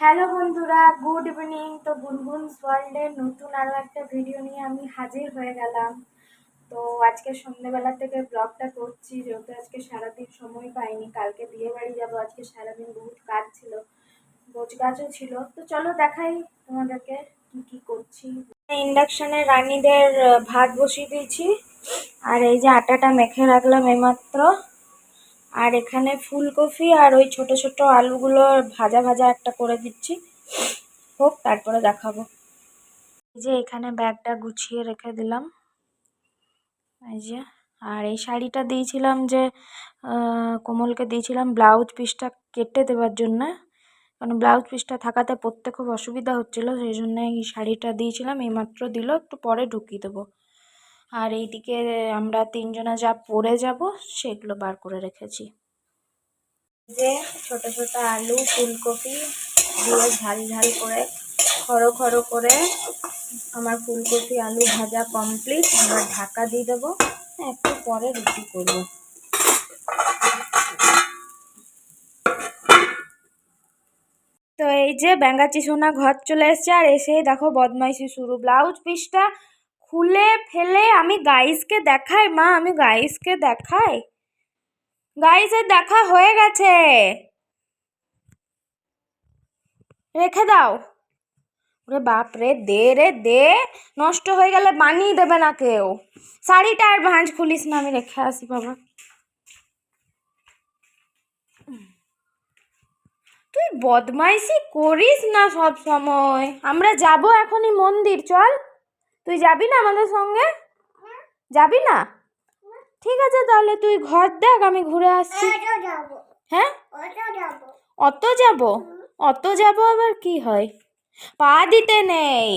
Hello বন্ধুরা, good evening. তো গুনগুনস ওয়ার্ল্ডের নতুন আরও একটা ভিডিও নিয়ে আমি হাজির হয়ে গেলাম। তো আজকে সন্ধ্যেবেলা থেকে ব্লগটা করছি, যেহেতু আজকে সারাদিন সময় পাইনি, কালকে বিয়ে বাড়ি যাব, আজকে সারাদিন বহুত কাজ ছিল, গোছ গাছও ছিল। তো চলো দেখাই তোমাদেরকে কি কি করছি। ইন্ডাকশনে রানীদের ভাত বসিয়ে দিয়েছি। আর এই যে আটাটা মেখে রাখলাম এইমাত্র। আর এখানে ফুলকপি আর ওই ছোট ছোট আলুগুলো ভাজা ভাজা একটা করে দিচ্ছি। হোক, তারপরে দেখাবো। এই যে এখানে ব্যাগটা গুছিয়ে রেখে দিলাম। এই যে, আর এই শাড়িটা দিয়েছিলাম যে কোমলকে দিয়েছিলাম ব্লাউজ পিসটা কেটে দেওয়ার জন্য। কারণ ব্লাউজ পিসটা থাকাতে পরতে খুব অসুবিধা হচ্ছিল, সেই জন্য এই শাড়িটা দিয়েছিলাম, এইমাত্র দিল, একটু পরে ঢুকিয়ে দেবো। আর এইদিকে আমরা তিনজনা যা পরে যাব, সেগুলো বার করে রেখেছি। যে ছোট ছোট আলু, ফুলকপি, দিয়ে ঝাল ঝাল করে, খড়ো খড়ো করে আমার ফুলকপি আলু ভাজা কমপ্লিট এবার ঢাকা দিয়ে দেবো। একটু পরে রুটি করব। তো এই যে ব্যাঙ্গাচি সোনা ঘর চলে এসছে, আর এসেই দেখো বদমাইশি শুরু। ব্লাউজ পিসটা খুলে ফেলে আমি গাইসকে দেখাই, মা, আমি গাইসকে দেখাই। গাইসের দেখা হয়ে গেছে। রেখে দাও। ওরে বাপ রে, দে রে, দে। নষ্ট হয়ে গেলে বানিয়ে দেবে না কেউ। শাড়িটা আর ভাঁজ খুলিস না, আমি রেখে আসি, বাবা। তুই বদমাইশি করিস না সব সময়। আমরা যাব এখনই মন্দির, চল। তুই যাবি না আমাদের সঙ্গে? যাবি না? ঠিক আছে তাহলে তুই ঘর দেখ আমি ঘুরে আসছি। হ্যাঁ? অত যাব। অত যাব? আবার কি হয়? পা দিতে নেই।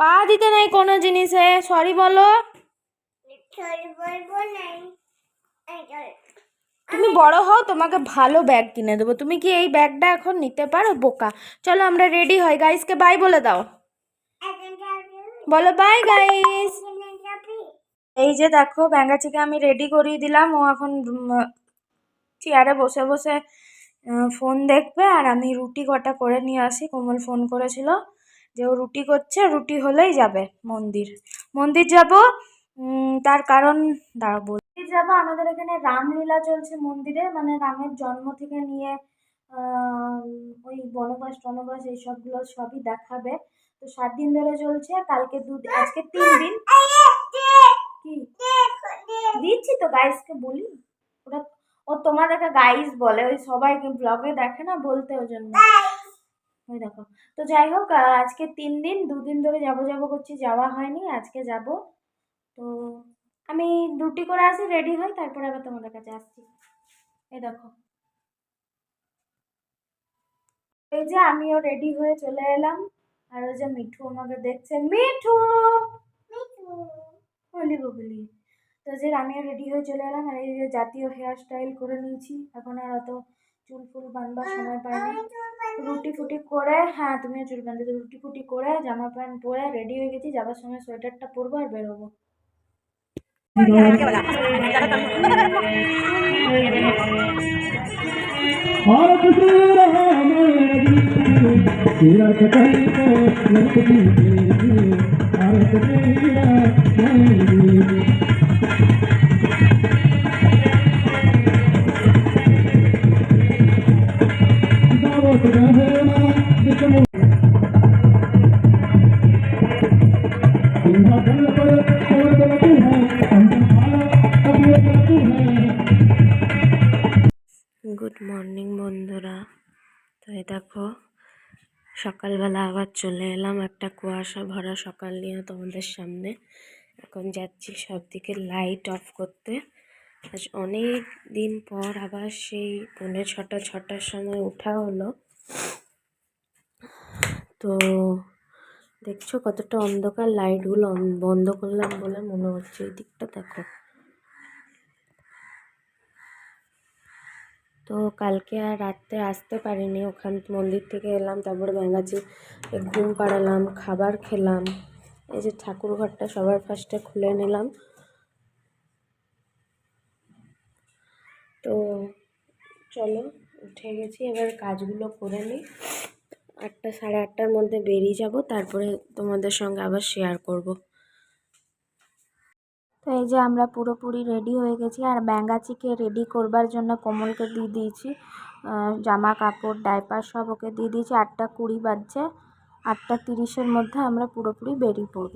পা দিতে নেই কোনো জিনিসে সরি বলো। তুমি বড় হও তোমাকে ভালো ব্যাগ কিনে দেবো। তুমি কি এই ব্যাগটা এখন নিতে পারো? বোকা। চলো আমরা রেডি হই গাইসকে বাই বলে দাও। বলো বাই গাইস এই যে দেখো ব্যাঙ্গাচিকে আমি রেডি করিয়ে দিলাম। ও এখন চেয়ারে বসে বসে ফোন দেখবে। আর আমি রুটি কটা করে নিয়ে আসি। কোমল ফোন করেছিল যে ও রুটি করছে রুটি হলেই যাবে মন্দির। মন্দির যাব তার কারণ দাঁড়াবো মন্দির যাব আমাদের এখানে রামলীলা চলছে মন্দিরে। মানে রামের জন্ম থেকে নিয়ে ওই বনবাস টনবাস এইসবগুলো সবই দেখাবে। তো সাত দিন ধরে চলছে, কালকে দু আজকে তিন দিন। কি? দিচ্ছি তো গাইসকে বলি। ওটা ও তোমাদেরকে গাইস বলে, ওই সবাইকে ব্লগে দেখে না বলতে ওই জন্য। ওই দেখো। তো যাই হোক আজকে তিন দিন দুদিন ধরে যাব যাব করছি, যাওয়া হয়নি, আজকে যাব। তো আমি দুটি করে আসি রেডি হই, তারপরে আবার তোমাদের কাছে আসছি। এই দেখো। এই যে আমিও রেডি হয়ে চলে এলাম। আর ওই যে মিঠু আমাকে দেখছে, মিঠু! বলি বলি তো যে আমিও রেডি হয়ে চলে এলাম, আর এই যে জাতীয় হেয়ার স্টাইল করে নিয়েছি। এখন আর অত চুল ফুল বানবার সময় পাইনি। রুটি ফুটি করে হ্যাঁ তুমিও চুল বাঁধতে রুটি ফুটি করে, জামা প্যান্ট পরে রেডি হয়ে গেছি, যাবার সময় সোয়েটারটা পরবো আর বেরোবো। और श्री राम तेरा कटाई को लंकनी भारत श्री राम दावत रहना विष्णु सिंहासन पर और तू है अंतर खाना अब तू है গুড মর্নিং বন্ধুরা তো এই দেখো সকালবেলা আবার চলে এলাম একটা কুয়াশা ভরা সকাল নিয়ে তোমাদের সামনে। এখন যাচ্ছি সব দিকে লাইট অফ করতে। আজ অনেক দিন পর আবার সেই পৌনে ছটা, ছটার সময় ওঠা হলো। তো দেখছ কতটা অন্ধকার লাইটগুলো বন্ধ করলাম বলে মনে হচ্ছে। এই দিকটা দেখো। তো কালকে আর রাত্রে আসতে পারিনি। ওখান মন্দির থেকে এলাম, তারপর ব্যাঙ্গাচি ঘুম পাড়ালাম, খাবার খেলাম। এই যে ঠাকুর ঘরটা সবার ফার্স্টে খুলে নিলাম। তো চলো, উঠে গেছি। এবার কাজগুলো করে নিই। আটটা সাড়ে আটটার মধ্যে বেরিয়ে যাব, তারপরে তোমাদের সঙ্গে আবার শেয়ার করব। তো এই যে আমরা পুরোপুরি রেডি হয়ে গেছি আর ব্যাঙ্গাচিকে রেডি করবার জন্য কোমলকে দিয়ে দিয়েছি। জামা কাপড় ডাইপার সব ওকে দিয়ে দিয়েছি। আটটা কুড়ি বাজছে। আটটা তিরিশের মধ্যে আমরা পুরোপুরি বেরিয়ে পড়ব।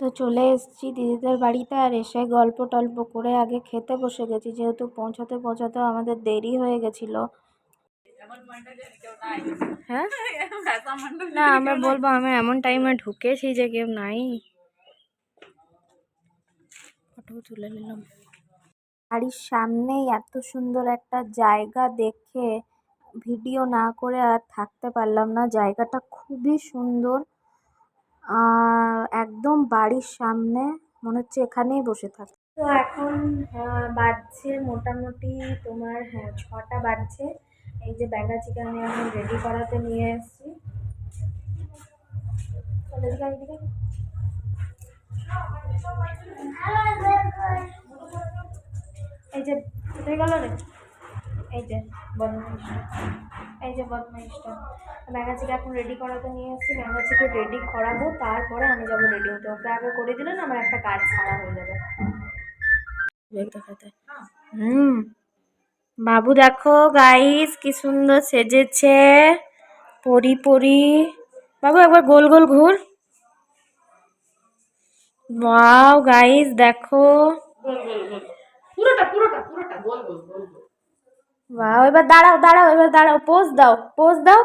তো চলে এসেছি দিদিদের বাড়িতে আর এসে গল্প টল্প করে আগে খেতে বসে গেছি। যেহেতু পৌঁছাতে পৌঁছাতে আমাদের দেরি হয়ে গেছিল। হ্যাঁ? না, আমরা বলব আমি এমন টাইমে ঢুকেছি যে কেউ নাই। তুলে নিলাম। বাড়ির সামনেই এত সুন্দর একটা জায়গা দেখে ভিডিও না করে আর থাকতে পারলাম না। জায়গাটা খুবই সুন্দর। একদম বাড়ির সামনে, মনে হচ্ছে এখানেই বসে থাকি তো এখন বাজছে মোটামুটি তোমার হ্যাঁ ছটা বাজছে। এই যে ব্যাগা চিকেন আমি এখন রেডি করাতে নিয়ে এসেছি। এই যে, কোথায় গেল রে? এই যে বদমাইশটা এই যে বদমাইশটা। ব্যাগাচিকে এখন রেডি করাতে নিয়ে এসেছি ব্যাগাচিকে রেডি করাবো, তারপরে আমি যাব রেডি হতে। ওকে আগে করে দিলে না আমার একটা কাজ ছাড়া হয়ে যাবে। দেখাতে হুম। বাবু দেখো গাইস কি সুন্দর সেজেছে। পরি পরি। বাবু একবার গোল গোল ঘুর। ওয়াও গাইস দেখো। ওয়াও এবার দাঁড়াও দাঁড়াও, এবার দাঁড়াও পোজ দাও পোজ দাও।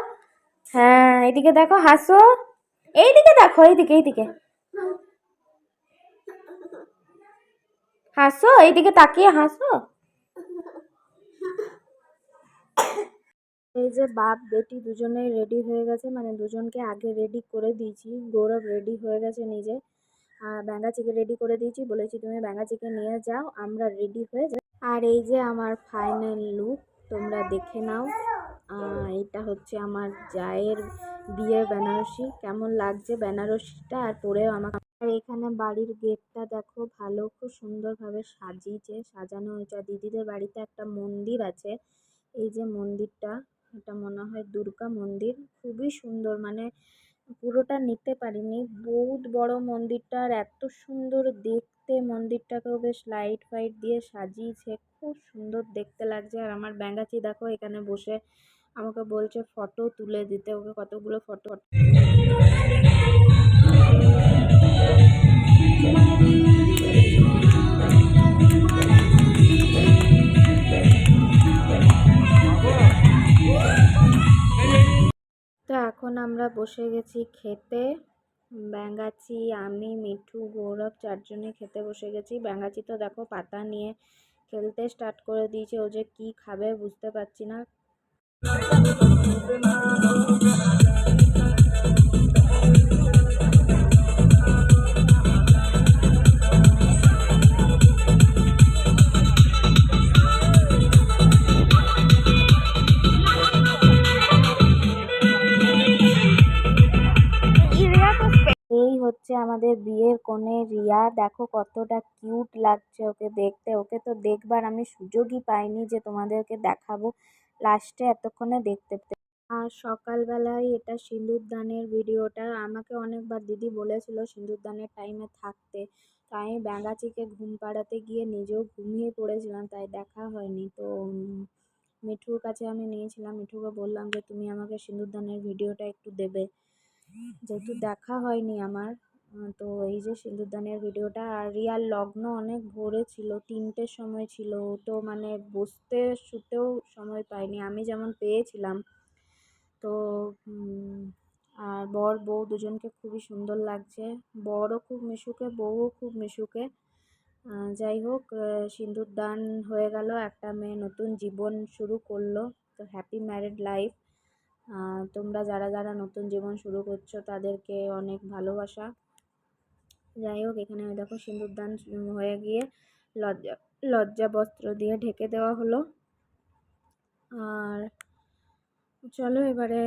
হ্যাঁ এইদিকে দেখো, হাসো। এইদিকে দেখো, এইদিকে এইদিকে। হাসো, এইদিকে তাকিয়ে হাসো। এই যে বাপ, বেটি দুজনেই রেডি হয়ে গেছে মানে দুজনকে আগে রেডি করে দিয়েছি। গৌরব রেডি হয়ে গেছে নিজে। আর ব্যাঙ্গাচিকে রেডি করে দিয়েছি, বলেছি তুমি ব্যাঙ্গাচিকে নিয়ে যাও, আমরা রেডি হয়ে যাই। আর এই যে আমার ফাইনাল লুক তোমরা দেখে নাও। এটা হচ্ছে আমার জায়ের বিয়ের বেনারসি। কেমন লাগছে বেনারসিটা? আর পরেও আমাকে আর এখানে বাড়ির গেটটা দেখো, ভালো, খুব সুন্দরভাবে সাজিয়েছে, সাজানো হয়েছে। দিদিদের বাড়িতে একটা মন্দির আছে। এই যে মন্দিরটা, এটা মনে হয় দুর্গা মন্দির। খুবই সুন্দর মানে পুরোটা নিতে পারিনি। বহুত বড় মন্দিরটা, আর এত সুন্দর দেখতে, মন্দিরটাকেও বেশ লাইট ফাইট দিয়ে সাজিয়েছে। খুব সুন্দর দেখতে লাগছে। আর আমার ব্যাঙ্গাচি দেখো, এখানে বসে আমাকে বলছে ফটো তুলে দিতে। ওকে কতগুলো ফটো তো এখন আমরা বসে গেছি খেতে। ব্যাঙ্গাচি আমি, মিঠু, গৌরব চারজনে খেতে বসে গেছি। ব্যাঙাচি তো দেখো পাতা নিয়ে খেলতে স্টার্ট করে দিয়েছে, ও যে কী খাবে বুঝতে পারছি না। আমাদের বিয়ের কনে রিয়া, দেখো কতটা কিউট লাগছে ওকে দেখতে। ওকে তো দেখবার আমি সুযোগই পাইনি যে তোমাদেরকে দেখাবো লাস্টে এতক্ষণে দেখতে আর সকালবেলায় এটা সিঁদুরদানের ভিডিওটা। আমাকে অনেকবার দিদি বলেছিল সিঁদুরদানের টাইমে থাকতে। তাই আমি ব্যাঙাচিকে ঘুম পাড়াতে গিয়ে নিজেও ঘুমিয়ে পড়েছিলাম, তাই দেখা হয়নি। তো মিঠুর কাছে আমি নিয়েছিলাম। মিঠুকে বললাম যে, তুমি আমাকে সিঁদুরদানের ভিডিওটা একটু দেবে। যেহেতু দেখা হয়নি আমার তো এই যে সিঁদুরদানের ভিডিওটা আর রিয়ার লগ্ন অনেক ভোরে ছিল তিনটের সময় ছিল। তো মানে বসতে শুতেও সময় পায়নি আমি যেমন পেয়েছিলাম। তো আর বর বউ দুজনকে খুবই সুন্দর লাগছে। বরও খুব মিশুকে বউও খুব মিশুকে। যাই হোক আহ, সিঁদুরদান হয়ে গেল একটা মেয়ে নতুন জীবন শুরু করল। তো হ্যাপি ম্যারিড লাইফ তোমরা যারা যারা নতুন জীবন শুরু করছ তাদেরকে অনেক ভালোবাসা। যাই হোক এখানে দেখো সিঁদুরদান উম হয়ে গিয়ে লজ্জা লজ্জা বস্ত্র দিয়ে ঢেকে দেওয়া হলো। আর চলো এবারে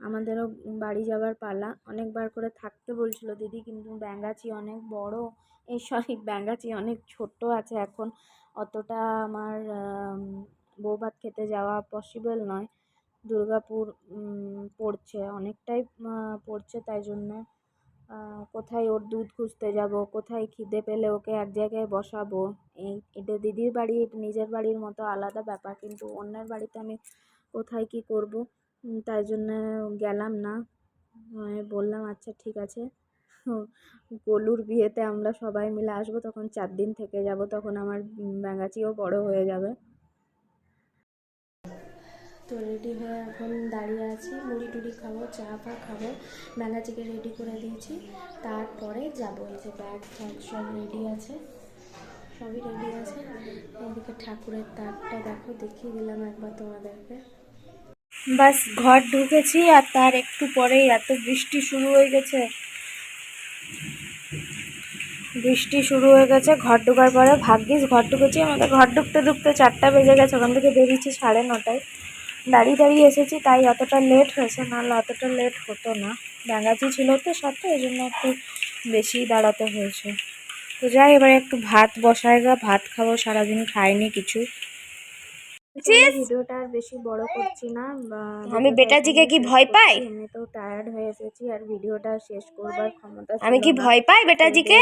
আমাদেরও বাড়ি যাবার পালা। অনেকবার করে থাকতে বলছিল দিদি কিন্তু ব্যাঙ্গাচি অনেক বড়। এই সরি ব্যাঙ্গাচি অনেক ছোট আছে এখন। অতটা আমার আম, বৌভাত খেতে যাওয়া পসিবল নয়। দুর্গাপুর পড়ছে অনেকটাই পড়ছে তাই জন্য। কোথায় ওর দুধ খুঁজতে যাব কোথায় খিদে পেলে ওকে এক জায়গায় বসাবো? এই এটা দিদির বাড়ি নিজের বাড়ির মতো আলাদা ব্যাপার কিন্তু অন্যের বাড়িতে আমি কোথায় কী করব? তাই জন্য গেলাম না। বললাম আচ্ছা ঠিক আছে। গোলুর বিয়েতে আমরা সবাই মিলে আসব তখন চার দিন থেকে যাব তখন আমার উম, ব্যাঙাচিও বড় হয়ে যাবে। তো রেডি হয়ে এখন দাঁড়িয়ে আছি। মুড়ি টুড়ি খাব, চা ফা খাব ব্যাঙাচিকে রেডি করে দিয়েছি। তারপরে যাব, এই যে ব্যাগ ফ্যাগ সব রেডি আছে। সবই রেডি আছে। এদিকে ঠাকুরের তারটা দেখো, দেখিয়ে দিলাম একবার তোমাদেরকে। বাস, ঘর ঢুকেছি আর তার একটু পরেই এত বৃষ্টি শুরু হয়ে গেছে। বৃষ্টি শুরু হয়ে গেছে, ঘর ঢোকার পরে ভাগ্যিস ঘর ঢুকেছি। আমাদের ঘর ঢুকতে ঢুকতে চারটা বেজে গেছে, ওখান থেকে বেরিয়েছি সাড়ে নটায়। দাঁড়িয়ে দাঁড়িয়ে এসেছি, তাই অতটা লেট হয়েছে, নাহলে অতটা লেট হতো না। ডাঙ্গাচি ছিল তো সাথে ওই জন্য একটু বেশি দাঁড়াতে হয়েছে। তো যাই, এবারে একটু ভাত বসায় গা, ভাত খাব, সারাদিন খাইনি কিছু। ভিডিওটা আর বেশি বড় করছি না আমি বেটাজিকে কি ভয় পাই? এমনিতেও টায়ার্ড হয়ে এসেছি আর ভিডিওটা শেষ করবার ক্ষমতা আমি কি ভয় পাই বেটাজিকে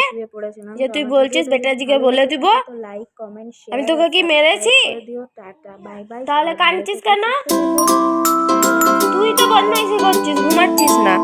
যে তুই বলছিস বেটাজিকে বলে দিব? লাইক কমেন্ট আমি তোকে কি মেরেছি? দিও টাটা বাই বাই তাহলে কাঁদছিস কেন? তুই তো বদমাইশি করছিস ঘুমাচ্ছিস না।